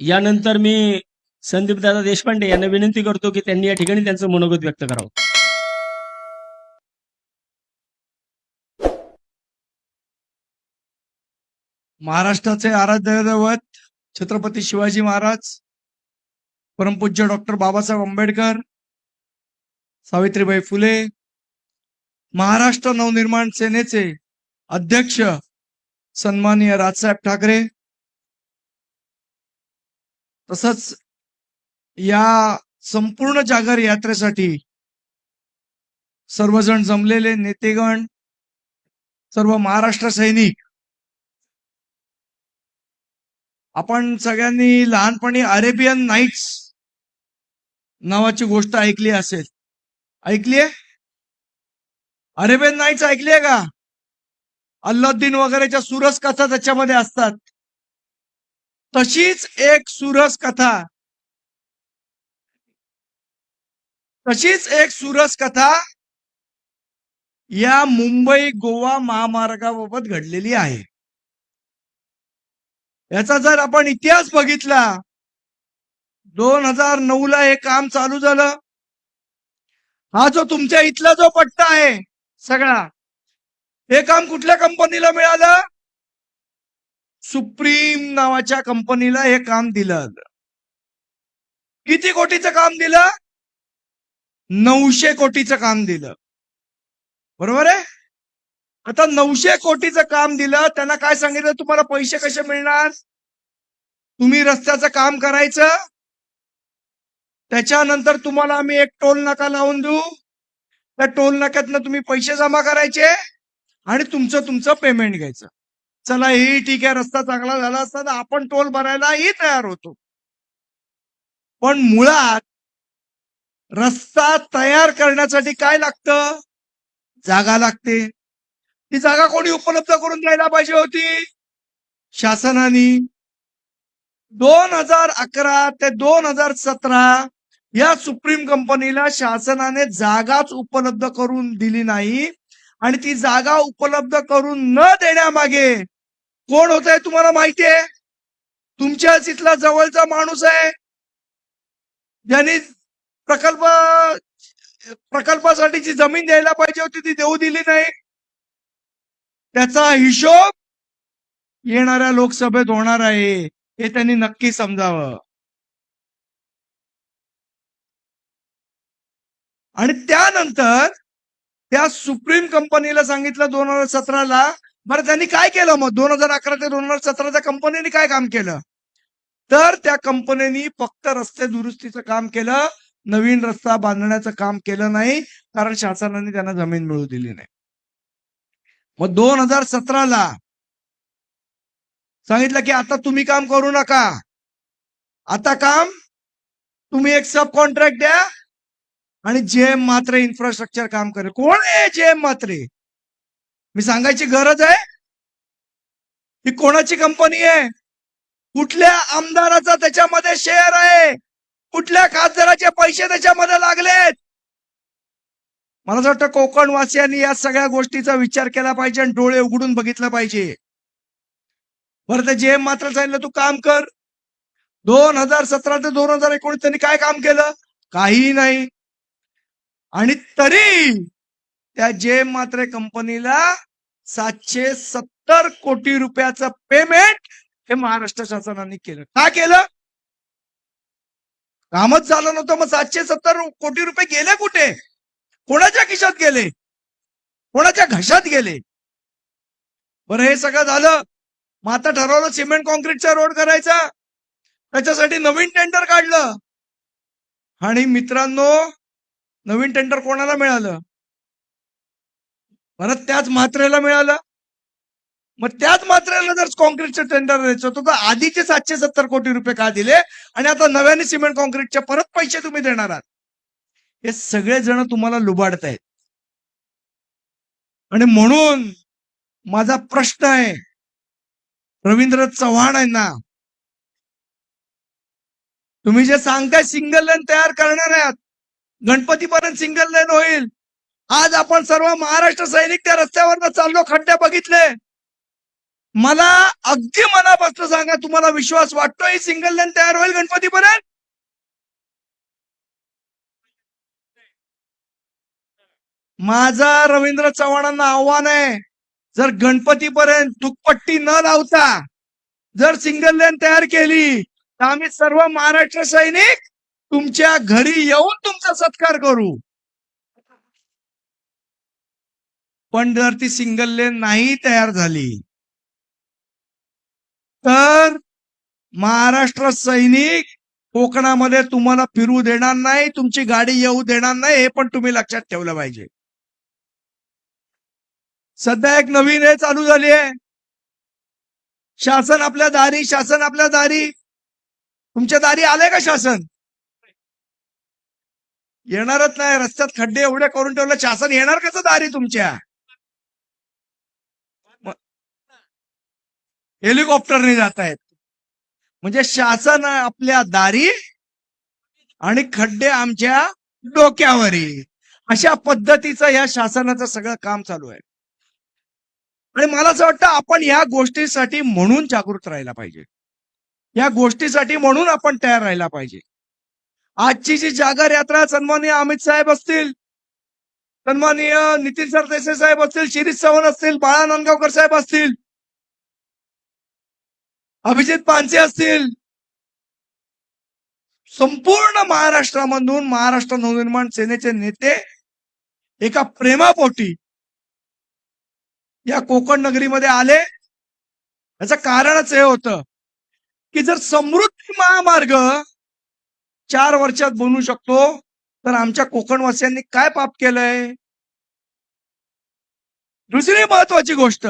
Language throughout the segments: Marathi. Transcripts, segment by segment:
यानंतर मी संदीप दादा देशपांडे यांना विनंती करतो की त्यांनी या ठिकाणी त्यांचं मनोगत व्यक्त करावं. महाराष्ट्राचे आराध्य दैवत छत्रपती शिवाजी महाराज परमपूज्य डॉक्टर बाबासाहेब आंबेडकर सावित्रीबाई फुले महाराष्ट्र नवनिर्माण सेनेचे अध्यक्ष सन्माननीय राजसाहेब ठाकरे तसंच या संपूर्ण जागर यात्रेसाठी सर्वजण जमलेले नेतेगण सर्व महाराष्ट्र सैनिक आपण सगळ्यांनी लहानपणी अरेबियन नाईट्स नावाची गोष्ट ऐकली असेल. ऐकलीये? अरेबियन नाईट्स ऐकलीये का? अल्लाउद्दीन वगैरेच्या सुरस कथा त्याच्यामध्ये असतात. तशीच एक सुरस कथा. तशीच एक सुरस कथा या मुंबई गोवा महामार्गाबाबत घडलेली आहे. याचा जर आपण इतिहास बघितला दोन हजार नऊ ला हे काम चालू झालं. हा जो तुमच्या इथला जो पट्टा आहे सगळा हे काम कुठल्या कंपनीला मिळालं? सुप्रीम नावाच्या कंपनीला हे काम दिलं. किती कोटीचं काम दिलं? नऊशे कोटीचं काम दिलं. बरोबर आहे? आता नऊशे कोटीचं काम दिलं त्यांना काय सांगितलं? तुम्हाला पैसे कसे मिळणार? तुम्ही रस्त्याचं काम करायचं? त्याच्यानंतर तुम्हाला आम्ही एक टोल नाका लावून देऊ. त्या टोल नाक्यातनं तुम्ही पैसे जमा करायचे आणि तुमचं तुमचं पेमेंट घ्यायचं. चला हे ठीक आहे रस्ता चांगला झाला असता तर आपण टोल भरायलाही तयार होतो. पण मुळात रस्ता तयार करण्यासाठी काय लागतं? जागा लागते. ती जागा कोणी उपलब्ध करून द्यायला पाहिजे होती? शासनाने. दोन हजार अकरा ते दोन हजार सतरा या सुप्रीम कंपनीला शासनाने जागाच उपलब्ध करून दिली नाही आणि ती जागा उपलब्ध करून न देण्यामागे कोण होत आहे तुम्हाला माहितीये? तुमच्याच इथला जवळचा माणूस आहे. ज्यांनी प्रकल्प प्रकल्पासाठी जी जमीन द्यायला पाहिजे होती ती देऊ दिली नाही. त्याचा हिशोब येणाऱ्या लोकसभेत होणार आहे हे त्यांनी नक्की समजावं. आणि त्यानंतर त्या सुप्रीम कंपनीला सांगितलं दोन हजार सतराला बरं त्यांनी काय केलं मग? दोन हजार अकरा ते दोन हजार सतराच्या कंपनीने काय काम केलं? तर त्या कंपनीने फक्त रस्ते दुरुस्तीचं काम केलं नवीन रस्ता बांधण्याचं काम केलं नाही कारण शासनाने त्यांना जमीन मिळू दिली नाही. मग दोन हजार सतराला सांगितलं की आता तुम्ही काम करू नका. आता काम तुम्ही एक सब कॉन्ट्रॅक्ट द्या आणि जे मात्र इन्फ्रास्ट्रक्चर काम करेल. कोण आहे जे मात्रे? मी सांगायची गरज आहे? ही कोणाची कंपनी आहे? कुठल्या आमदाराचा त्याच्यामध्ये शेअर आहे? कुठल्या खासदाराचे पैसे त्याच्यामध्ये लागलेत? मला असं वाटतं कोकणवासियांनी या सगळ्या गोष्टीचा विचार केला पाहिजे आणि डोळे उघडून बघितलं पाहिजे. बरं ते जे मात्र सांगितलं तू काम कर. दोन हजार सतरा ते दोन हजार एकोणीस त्यांनी काय काम केलं? काही नाही. आणि तरी त्या जे मात्र कंपनीला सातशे सत्तर कोटी रुपयाचं पेमेंट हे महाराष्ट्र शासनाने केलं. का केलं? कामच झालं नव्हतं मग सातशे सत्तर कोटी रुपये गेले कुठे? कोणाच्या खिशात गेले? कोणाच्या घशात गेले? बरं हे सगळं झालं. मग आता ठरवलं सिमेंट कॉन्क्रीटचा रोड करायचा. त्याच्यासाठी नवीन टेंडर काढलं. आणि मित्रांनो नवीन टेंडर कोणाला मिळालं? परत त्याच मात्रेला मिळालं. मग त्याच मात्रेला जर कॉन्क्रीटचं टेंडर द्यायचं होतं तर आधीचे सातशे सत्तर कोटी रुपये का दिले? आणि आता नव्याने सिमेंट कॉन्क्रीटचे परत पैसे तुम्ही देणार आहात. हे सगळे जण तुम्हाला लुबाडतायत आणि म्हणून माझा प्रश्न आहे रवींद्र चव्हाण आहे ना तुम्ही जे सांगताय सिंगल लाईन तयार करणार आहात. गणपतीपर्यंत सिंगल लाईन होईल. आज आपण सर्व महाराष्ट्र सैनिक त्या रस्त्यावर चाललो खड्डे बघितले. मला अगदी मनापासून सांगा तुम्हाला विश्वास वाटतो ही सिंगल लेन तयार होईल गणपतीपर्यंत? माझा रवींद्र चव्हाणांना आव्हान आहे जर गणपतीपर्यंत दुपट्टी न लावता जर सिंगल लेन तयार केली तर आम्ही सर्व महाराष्ट्र सैनिक तुमच्या घरी येऊन तुमचा सत्कार करू. पण जर ती सिंगल लेन नाही तयार झाली तर महाराष्ट्र सैनिक कोकणामध्ये तुम्हाला फिरू देणार नाही तुमची गाडी येऊ देणार नाही हे पण तुम्ही लक्षात ठेवलं पाहिजे. सध्या एक नवीन हे चालू झाली आहे. शासन आपल्या दारी शासन आपल्या दारी. तुमच्या दारी आले का शासन? येणारच नाही रस्त्यात खड्डे एवढे करून ठेवले शासन येणार कसं दारी तुमच्या? हेलिकॉप्टरने जात आहेत म्हणजे शासन आपल्या दारी आणि खड्डे आमच्या डोक्यावरी. अशा पद्धतीचं या शासनाचं सगळं काम चालू आहे. आणि मला असं वाटतं आपण या गोष्टीसाठी म्हणून जागृत राहायला पाहिजे. या गोष्टीसाठी म्हणून आपण तयार राहायला पाहिजे. आजची जी जागर यात्रा सन्माननीय अमित साहेब असतील सन्माननीय नितीन सरदेसाई साहेब असतील शिरीष चव्हाण असतील बाळा नांदगावकर साहेब असतील अभिजित पानसे असतील. संपूर्ण महाराष्ट्रामधून महाराष्ट्र नवनिर्माण सेनेचे नेते एका प्रेमापोटी या कोकण नगरीमध्ये आले. याचं कारणच हे होतं की जर समृद्धी महामार्ग चार वर्षात बनवू शकतो तर आमच्या कोकणवासियांनी काय पाप केलंय? दुसरी महत्वाची गोष्ट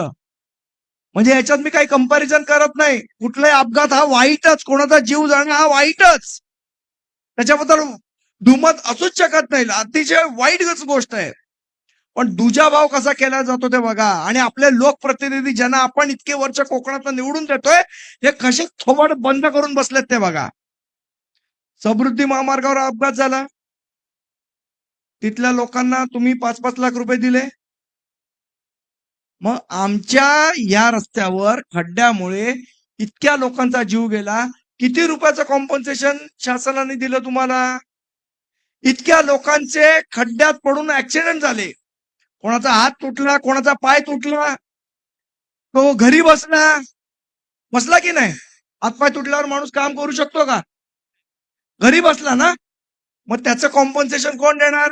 म्हणजे याच्यात मी काही कंपॅरिझन करत नाही. कुठलाही अपघात हा वाईटच. कोणाचा जीव जाणं हा वाईटच. त्याच्याबद्दल दुमत असूच शकत नाही. अतिशय वाईट गोष्ट आहे. पण दुजा भाव कसा केला जातो ते बघा. आणि आपले लोकप्रतिनिधी ज्यांना आपण इतके वर्ष कोकणात निवडून देतोय हे कसे थोबड बंद करून बसलेत ते बघा. समृद्धी महामार्गावर अपघात झाला. तिथल्या लोकांना तुम्ही पाच पाच लाख रुपये दिले. मग आमच्या या रस्त्यावर खड्ड्यामुळे इतक्या लोकांचा जीव गेला. किती रुपयाचं कॉम्पन्सेशन शासनाने दिलं तुम्हाला? इतक्या लोकांचे खड्ड्यात पडून ऍक्सिडेंट झाले. कोणाचा हात तुटला कोणाचा पाय तुटला? तो घरी बसला. बसला की नाही? हातपाय तुटल्यावर माणूस काम करू शकतो का? घरी बसला ना? मग त्याचं कॉम्पन्सेशन कोण देणार?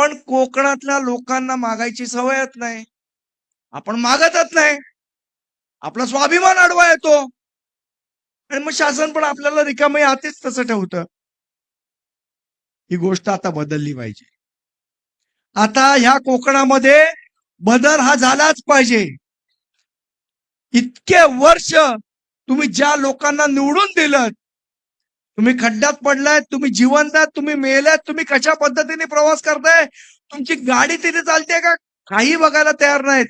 पण कोकणातल्या लोकांना मागायची सवयच नाही. आपण मागतच नाही. आपला स्वाभिमान अडवा येतो. आणि मग शासन पण आपल्याला रिकामय हातीच तसं ठेवतं. ही गोष्ट आता बदलली पाहिजे. आता ह्या कोकणामध्ये बदल हा झालाच पाहिजे. इतके वर्ष तुम्ही ज्या लोकांना निवडून दिलं तुम्ही खड्ड्यात पडलाय तुम्ही जिवंत आहात तुम्ही मेलात तुम्ही कशा पद्धतीने प्रवास करताय? तुमची गाडी तिथे चालते का? काही बघायला तयार नाहीत.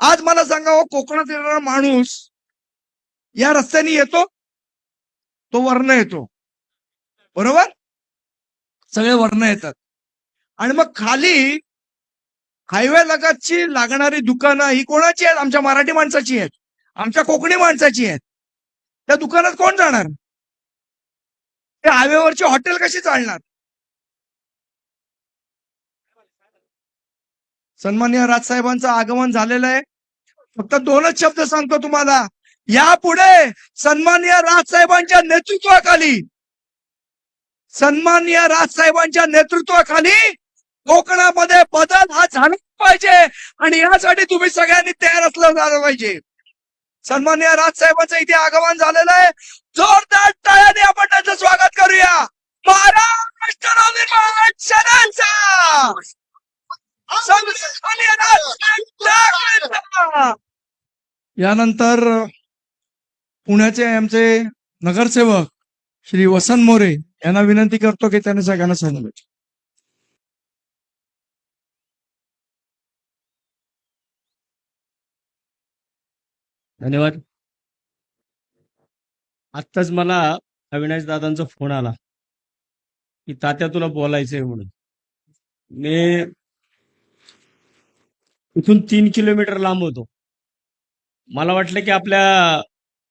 आज मला सांगा हो कोकणात येणारा माणूस या रस्त्याने येतो? तो वर्ण येतो. बरोबर? सगळे वर्ण येतात. आणि मग खाली हायवे लगतची लागणारी दुकानं ही कोणाची आहेत? आमच्या मराठी माणसाची आहेत. आमच्या कोकणी माणसाची आहेत. त्या दुकानात कोण जाणार? ते हायवेवरची हॉटेल कशी चालणार? सन्मान्य राजसाहेबांचं आगमन झालेलं आहे. फक्त दोनच शब्द सांगतो तुम्हाला. यापुढे सन्मान्य राजसाहेबांच्या नेतृत्वाखाली सन्मान्य राजसाहेबांच्या नेतृत्वाखाली कोकणामध्ये बदल हा झाला पाहिजे. आणि यासाठी तुम्ही सगळ्यांनी तयार असलं झालं पाहिजे. सन्मान्य राजसाहेबांचं इथे आगमन झालेलं आहे. जोरदार टाळ्याने आपण त्यांचं स्वागत करूया. महाराष्ट्र नवनिर्माण सेनेचा यानंतर पुण्याचे आमचे नगरसेवक श्री वसंत मोरे यांना विनंती करतो की त्यांनी सगळ्यांना सांगू धन्यवाद. आत्ताच मला अविनाश दादांचा फोन आला. की तात्या तुला बोलायचंय म्हणून. मी इथून तीन किलोमीटर लांब होतो. मला वाटलं की आपल्या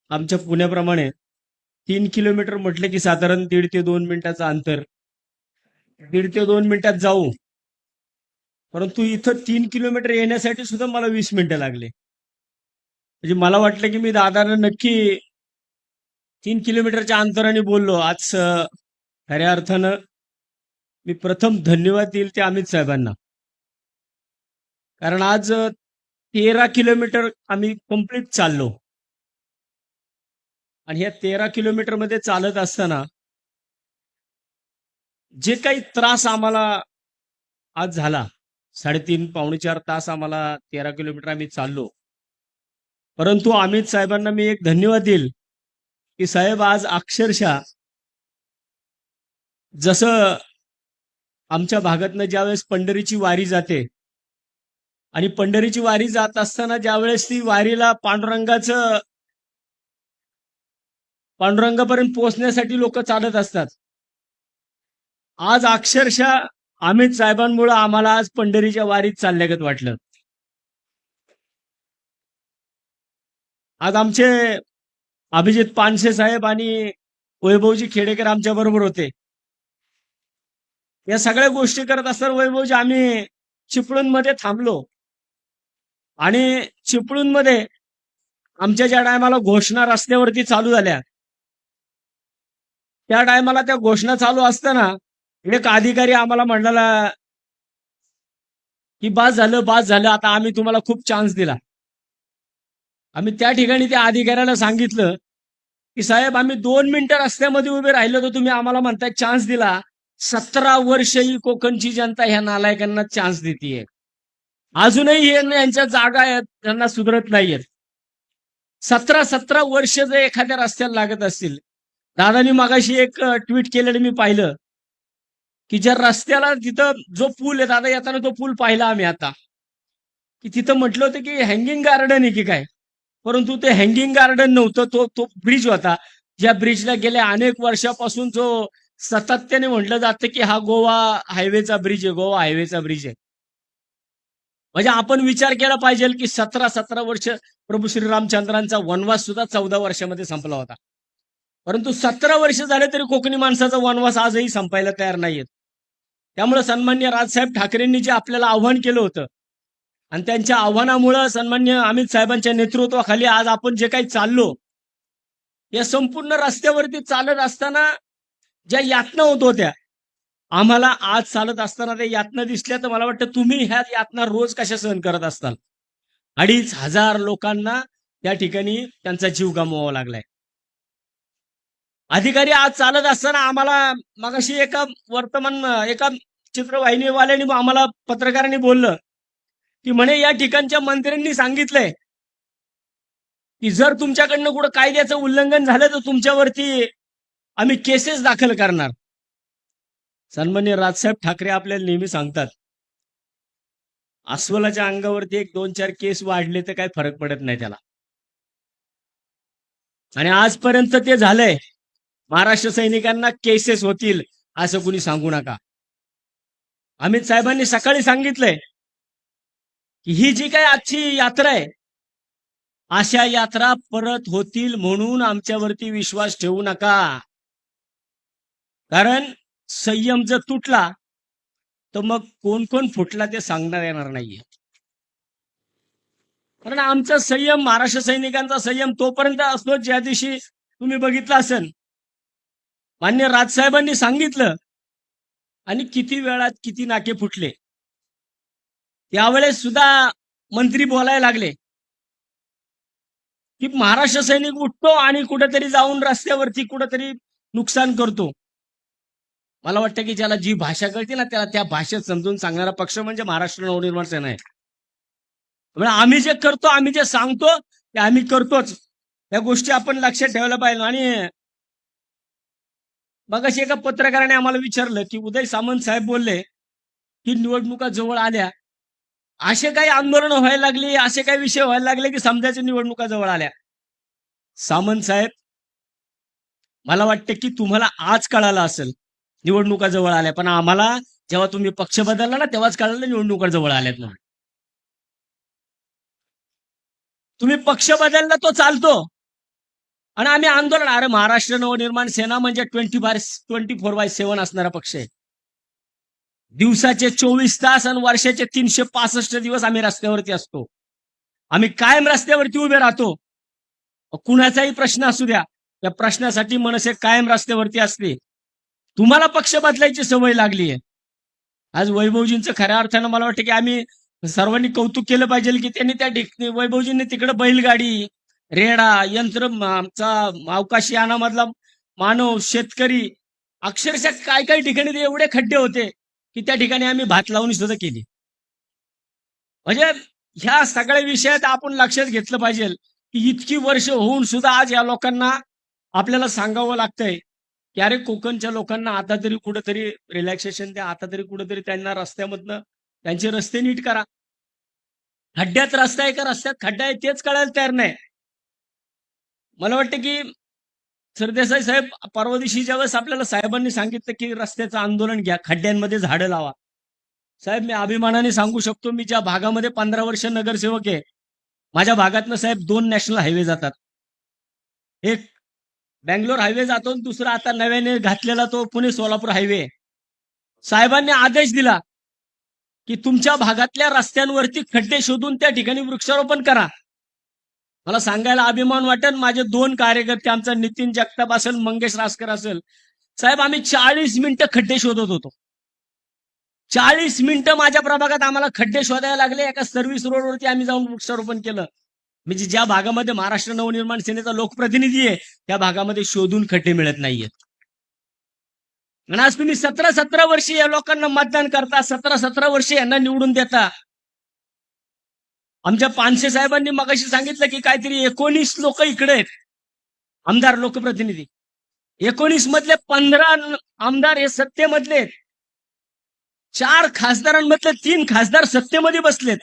आमच्या पुण्याप्रमाणे तीन किलोमीटर म्हटलं की साधारण दीड ते दोन मिनिटाचं अंतर. दीड ते दोन मिनिटात जाऊ. परंतु इथं तीन किलोमीटर येण्यासाठी सुद्धा मला वीस मिनिटं लागले. म्हणजे मला वाटलं की मी दादाला नक्की तीन किलोमीटरच्या अंतराने बोललो. आज खऱ्या अर्थानं मी प्रथम धन्यवाद देईल ते अमित साहेबांना. कारण आज तेरा किलोमीटर आम्ही कंप्लीट चाललो. आणि ह्या तेरा किलोमीटरमध्ये चालत असताना जे काही त्रास आम्हाला आज झाला साडेतीन पावणे चार तास आम्हाला तेरा किलोमीटर आम्ही चाललो. परंतु अमित साहेबांना मी एक धन्यवाद देईल की साहेब आज अक्षरशः जसं आमच्या भागातनं ज्यावेळेस पंढरीची वारी जाते आणि पंढरीची वारी जात असताना ज्यावेळेस ती वारीला पांडुरंगाचं पांडुरंगापर्यंत पोहोचण्यासाठी लोक चालत असतात. आज अक्षरशः अमित साहेबांमुळे आम्हाला आज पंढरीच्या वारीत चालल्यागत वाटलं. आज आमचे अभिजित पानसे साहेब आणि वैभवजी खेडेकर आमच्या बरोबर होते. या सगळ्या गोष्टी करत असताना वैभवजी आम्ही चिपळूणमध्ये थांबलो. आणि चिपळूणमध्ये आमच्या ज्या टायमाला घोषणा रस्त्यावरती चालू झाल्या त्या टायमाला त्या घोषणा चालू असताना एक अधिकारी आम्हाला म्हणाला की बास झालं बास झालं आता आम्ही तुम्हाला खूप चान्स दिला. आम्ही त्या ठिकाणी त्या अधिकाऱ्याला सांगितलं की साहेब आम्ही दोन मिनिटं रस्त्यामध्ये उभे राहिलो तर तुम्ही आम्हाला म्हणताय चान्स दिला. सतरा वर्ष ही कोकणची जनता ह्या नालायकांना चान्स देते अजूनही हे यांच्या जागा आहेत त्यांना सुधरत नाहीयेत. सतरा सतरा वर्ष जर एखाद्या रस्त्याला लागत असतील. दादानी मागाशी एक ट्विट केलेलं मी पाहिलं. की ज्या रस्त्याला तिथं जो पूल आहे दादा येताना तो पूल पाहिला आम्ही आता. की तिथं म्हटलं होतं की हँगिंग गार्डन आहे की काय? परंतु ते हँगिंग गार्डन नव्हतं. तो तो ब्रिज होता. ज्या ब्रिजला गेल्या अनेक वर्षापासून जो सातत्याने म्हटलं जातं की हा गोवा हायवेचा ब्रिज आहे गोवा हायवेचा ब्रिज आहे. म्हणजे आपण विचार केला पाहिजे की सतरा सतरा वर्ष प्रभू श्रीरामचंद्रांचा वनवास सुद्धा चौदा वर्षामध्ये संपला होता. परंतु सतरा वर्ष झाले तरी कोकणी माणसाचा वनवास आजही संपायला तयार नाहीयेत. त्यामुळे सन्मान्य राजसाहेब ठाकरेंनी जे आपल्याला आव्हान केलं होतं आणि त्यांच्या आव्हानामुळं सन्मान्य अमित साहेबांच्या नेतृत्वाखाली आज आपण जे काही चाललो या संपूर्ण रस्त्यावरती चालत असताना ज्या यातना होत होत्या आम्हाला आज चालत असताना त्या यातना दिसल्या तर मला वाटतं तुम्ही ह्या यातना रोज कशा सहन करत असताल? अडीच हजार लोकांना त्या ठिकाणी त्यांचा जीव गमवावा लागलाय. अधिकारी आज चालत असताना आम्हाला मगाशी एका वर्तमान एका चित्रवाहिनीवाल्याने आम्हाला पत्रकारांनी बोललं ती म्हणे या ठिकाणच्या मंत्र्यांनी सांगितलंय की जर तुमच्याकडनं कुठं कायद्याचं उल्लंघन झालं तर तुमच्यावरती आम्ही केसेस दाखल करणार. सन्मान्य राजसाहेब ठाकरे आपल्याला नेहमी सांगतात अस्वलाच्या अंगावरती एक दोन चार केस वाढले तर काही फरक पडत नाही त्याला. आणि आजपर्यंत ते झालंय महाराष्ट्र सैनिकांना केसेस होतील असं कुणी सांगू नका. अमित साहेबांनी सकाळी सांगितलंय की ही जी काही आजची यात्रा आहे अशा यात्रा परत होतील म्हणून आमच्यावरती विश्वास ठेवू नका. कारण संयम जर तुटला तर मग कोण कोण फुटला ते सांगणार येणार नाहीये. कारण आमचा संयम महाराष्ट्र सैनिकांचा संयम तोपर्यंत असतो ज्या दिवशी तुम्ही बघितलं असेल. मान्य राजसाहेबांनी सांगितलं आणि किती वेळात किती नाके फुटले. त्यावेळेस सुद्धा मंत्री बोलायला लागले. की महाराष्ट्र सैनिक उठतो आणि कुठेतरी जाऊन रस्त्यावरती कुठेतरी नुकसान करतो. मला वाटतं की ज्याला जी भाषा कळते ना त्याला त्या भाषेत समजून सांगणारा पक्ष म्हणजे महाराष्ट्र नवनिर्माण सेना आहे. म्हणजे आम्ही जे करतो आम्ही जे सांगतो ते आम्ही करतोच. या गोष्टी आपण लक्षात ठेवायला पाहिजे. आणि मग एका पत्रकाराने आम्हाला विचारलं की उदय सामंत साहेब बोलले की निवडणुका जवळ आल्या असे काही आंदोलन व्हायला लागली असे काही विषय व्हायला लागले की समजायच्या निवडणुका जवळ आल्या. सामंत साहेब मला वाटतं की तुम्हाला आज कळालं असेल निवडणुका जवळ आल्या. पण आम्हाला जेव्हा तुम्ही पक्ष बदलला ना तेव्हाच कळालं निवडणुका जवळ आल्यात म्हणून. तुम्ही पक्ष बदलला तो चालतो. आणि आम्ही आंदोलन अरे महाराष्ट्र नवनिर्माण सेना म्हणजे twenty by twenty four by seven असणारा पक्ष आहे. दिवसाचे चोवीस तास आणि वर्षाचे तीनशे पासष्ट दिवस आम्ही रस्त्यावरती असतो. आम्ही कायम रस्त्यावरती उभे राहतो. कुणाचाही प्रश्न असू द्या त्या प्रश्नासाठी मनसे कायम रस्त्यावरती असते तुम्हाला पक्ष बदलायची सवय लागली आहे आज वैभवजींचं खऱ्या अर्थानं मला वाटतं की आम्ही सर्वांनी कौतुक केलं पाहिजे की त्यांनी त्या वैभवजींनी तिकडे बैलगाडी रेडा यंत्र आमचा अवकाशी मानव शेतकरी अक्षरशः काय काही ठिकाणी ते एवढे खड्डे होते. की त्या ठिकाणी आम्ही भात लावणी सुद्धा केली. म्हणजे ह्या सगळ्या विषयात आपण लक्षात घेतलं पाहिजे की इतकी वर्ष होऊन सुद्धा आज या लोकांना आपल्याला सांगावं लागतंय की अरे कोकणच्या लोकांना आता तरी कुठंतरी रिलॅक्सेशन द्या आता तरी कुठंतरी त्यांना रस्त्यामधनं त्यांचे रस्ते नीट करा. खड्ड्यात रस्ता आहे का रस्त्यात? खड्डा आहे तेच कळायला तयार नाही. मला वाटतं की सरदेसाई साहेब परवा दिवशी ज्यावेळेस आपल्याला साहेबांनी सांगितलं की रस्त्याचं आंदोलन घ्या खड्ड्यांमध्ये झाडं लावा. साहेब मी अभिमानाने सांगू शकतो मी ज्या भागामध्ये पंधरा वर्ष नगरसेवक आहे माझ्या भागातनं साहेब दोन नॅशनल हायवे जातात. एक बँगलोर हायवे जातो आणि दुसरा आता नव्याने घातलेला तो पुणे सोलापूर हायवे साहेबांनी आदेश दिला की तुमच्या भागातल्या रस्त्यांवरती खड्डे शोधून त्या ठिकाणी वृक्षारोपण करा. मला सांगायला अभिमान वाटेल. माझे दोन कार्यकर्ते आमचा नितीन जगताप असेल मंगेश रासकर असेल. साहेब आम्ही चाळीस मिनिटं खड्डे शोधत होतो. चाळीस मिनिटं माझ्या प्रभागात आम्हाला खड्डे शोधायला लागले. एका सर्व्हिस रोडवरती आम्ही जाऊन वृक्षारोपण केलं. म्हणजे ज्या भागामध्ये महाराष्ट्र नवनिर्माण सेनेचा लोकप्रतिनिधी आहे त्या भागामध्ये शोधून खड्डे मिळत नाहीयेत. आणि आज तुम्ही सतरा सतरा वर्षी या लोकांना मतदान करता सतरा सतरा वर्षी यांना निवडून देता. आमच्या पानसे साहेबांनी मगाशी सांगितलं की काहीतरी एकोणीस लोक इकडे आहेत. आमदार लोकप्रतिनिधी. एकोणीस मधले पंधरा आमदार हे सत्तेमधले आहेत. चार खासदारांमधले तीन खासदार सत्तेमध्ये बसलेत.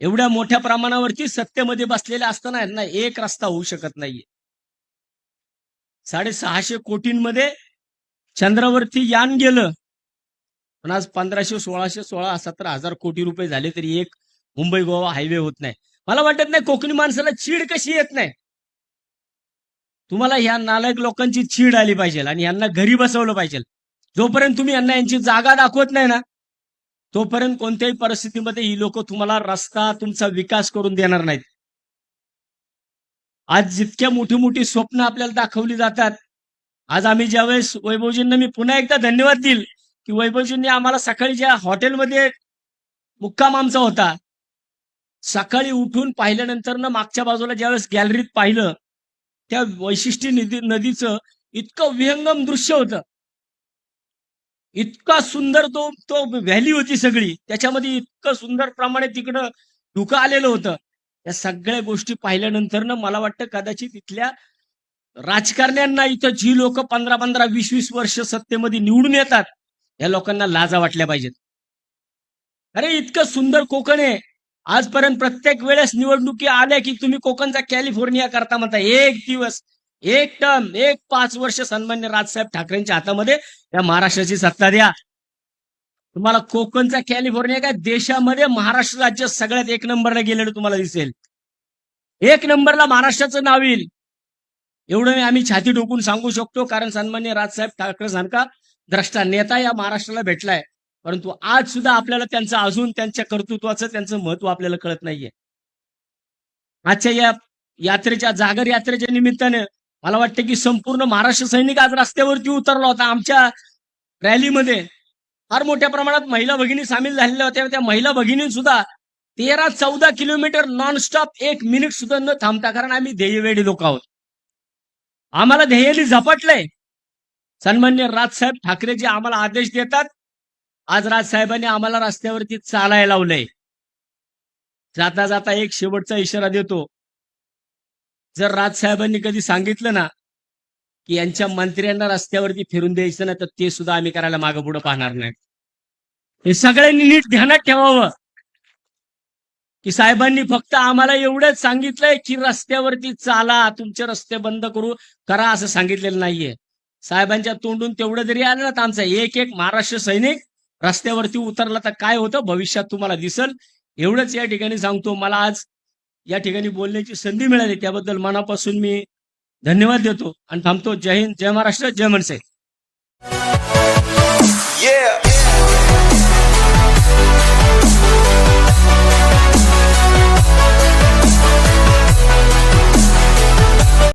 एवढ्या मोठ्या प्रमाणावरती सत्तेमध्ये बसलेले असताना यांना एक रस्ता होऊ शकत नाहीये. साडेसहाशे कोटींमध्ये चंद्रावरती यान गेलं. पण आज पंधराशे सोळाशे सोळा सतरा हजार कोटी रुपये झाले तरी एक मुंबई गोवा हायवे होत नाही. मला वाटत नाही कोकणी माणसाला चीड कशी येत नाही. तुम्हाला ह्या नालायक लोकांची चीड आली पाहिजे आणि यांना घरी बसवलं पाहिजे. जोपर्यंत तुम्ही यांना यांची जागा दाखवत नाही ना तोपर्यंत कोणत्याही परिस्थितीमध्ये ही लोक तुम्हाला रस्ता तुमचा विकास करून देणार नाहीत. आज जितक्या मोठी मोठी स्वप्न आपल्याला दाखवली जातात आज आम्ही ज्यावेळेस वैभवजींना मी पुन्हा एकदा धन्यवाद देईल की वैभवजींनी आम्हाला सकाळी ज्या हॉटेलमध्ये मुक्काम आमचा होता सकाळी उठून पाहिल्यानंतर ना मागच्या बाजूला ज्यावेळेस गॅलरीत पाहिलं त्या वैशिष्ट्य नदी नदीचं इतकं विहंगम दृश्य होतं. इतका सुंदर तो तो व्हॅली होती सगळी. त्याच्यामध्ये इतकं सुंदर प्रमाणे तिकडं धुकं आलेलं होतं. या सगळ्या गोष्टी पाहिल्यानंतर ना मला वाटतं कदाचित इथल्या राजकारण्यांना इथं जी लोक पंधरा पंधरा वीस वीस वर्ष सत्तेमध्ये निवडून येतात या लोकांना लाजा वाटल्या पाहिजेत. अरे इतकं सुंदर कोकण आहे. आजपर्यंत प्रत्येक वेळेस निवडणुकी आल्या की तुम्ही कोकणचा कॅलिफोर्निया करता म्हणता एक दिवस एक टर्म एक पाच वर्ष सन्मान्य राजसाहेब ठाकरेंच्या हातामध्ये या महाराष्ट्राची सत्ता द्या. तुम्हाला कोकणचा कॅलिफोर्निया काय देशामध्ये महाराष्ट्र राज्य सगळ्यात एक नंबरला गेलेलं तुम्हाला दिसेल. एक नंबरला महाराष्ट्राचं नाव येईल. एवढं मी आम्ही छाती ठोकून सांगू शकतो कारण सन्मान्य राजसाहेब ठाकरे सारखा द्रष्टा नेता या महाराष्ट्राला भेटलाय. परंतु आज सुद्धा आपल्याला त्यांचं अजून त्यांच्या कर्तृत्वाचं त्यांचं महत्त्व आपल्याला कळत नाहीये. आजच्या या यात्रेच्या जागर यात्रेच्या निमित्तानं मला वाटतं की संपूर्ण महाराष्ट्र सैनिक आज रस्त्यावरती उतरला होता. आमच्या रॅलीमध्ये फार मोठ्या प्रमाणात महिला भगिनी सामील झालेल्या होत्या. त्या महिला भगिनी सुद्धा तेरा चौदा किलोमीटर नॉनस्टॉप एक मिनिट सुद्धा न थांबता कारण आम्ही ध्येयवेडी लोक आहोत. आम्हाला ध्येयाने झपाटलंय. सन्मान्य राजसाहेब ठाकरे जे आम्हाला आदेश देतात आज राजसाहेबांनी आम्हाला रस्त्यावरती चालायला लावलंय. जाता जाता एक शेवटचा इशारा देतो. जर राजसाहेबांनी कधी सांगितलं ना की यांच्या मंत्र्यांना रस्त्यावरती फिरून द्यायचं ना तर ते सुद्धा आम्ही करायला मागं पुढे पाहणार नाही. हे सगळ्यांनी नीट ध्यानात ठेवावं. की साहेबांनी फक्त आम्हाला एवढंच सांगितलंय की रस्त्यावरती चाला तुमचे रस्ते बंद करू करा असं सांगितलेलं नाहीये. साहेबांच्या तोंडून तेवढं जरी आलं ना तर आमचा एक एक महाराष्ट्र सैनिक रस्त्यावरती उतरला तर काय होतं? भविष्यात तुम्हाला दिसल. एवढंच या ठिकाणी सांगतो. मला आज या ठिकाणी बोलण्याची संधी मिळाली. त्याबद्दल मनापासून मी धन्यवाद देतो. आणि थांबतो. जय हिंद जय महाराष्ट्र जय मनसे. Yeah.